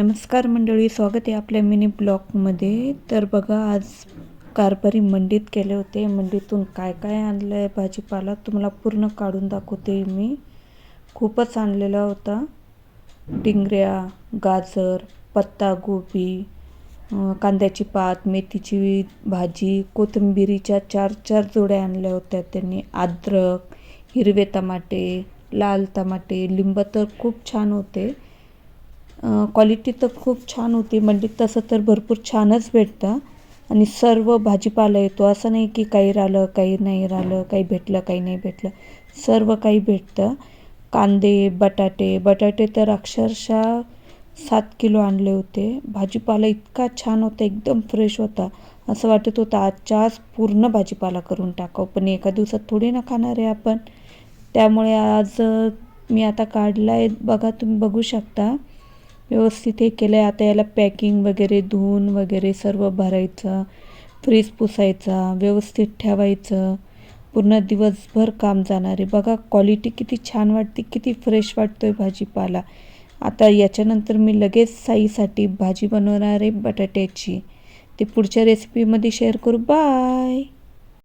नमस्कार मंडळी स्वागत आहे आपल्या मिनी ब्लॉगमध्ये. तर बघा आज कारभारी मंडीत केले होते. मंडीतून काय काय आणलं आहे भाजीपाला तुम्हाला पूर्ण काढून दाखवते मी. खूपच आणलेला होता. टिंगऱ्या गाजर पत्तागोबी कांद्याची पात मेथीची भाजी कोथिंबिरीच्या चार चार जोड्या आणल्या होत्या त्यांनी. अद्रक हिरवे टमाटे लाल टमाटे लिंब तर खूप छान होते. क्वालिटी तर खूप छान होती म्हणजे तसं तर भरपूर छानच भेटतं. आणि सर्व भाजीपाला येतो. असं नाही की काही राहिलं काही नाही राहिलं काही भेटलं काही नाही भेटलं. सर्व काही भेटतं. कांदे बटाटे बटाटे तर अक्षरशः सात किलो आणले होते. भाजीपाला इतका छान होता एकदम फ्रेश होता. असं वाटत होतं आजच्या आज पूर्ण भाजीपाला करून टाकावं. पण एका दिवसात थोडी ना खाणार आहे आपण. त्यामुळे आज मी आता काढला आहे बघा तुम्ही बघू शकता. व्यवस्थित हे केलं आहे आता याला पॅकिंग वगैरे धुवून वगैरे सर्व भरायचं फ्रीज पुसायचा व्यवस्थित ठेवायचं. पूर्ण दिवसभर काम जाणार आहे. बघा क्वालिटी किती छान वाटते किती फ्रेश वाटतो आहे भाजीपाला. आता याच्यानंतर मी लगेच साईसाठी भाजी बनवणार आहे बटाट्याची. ते पुढच्या रेसिपीमध्ये शेअर करू. बाय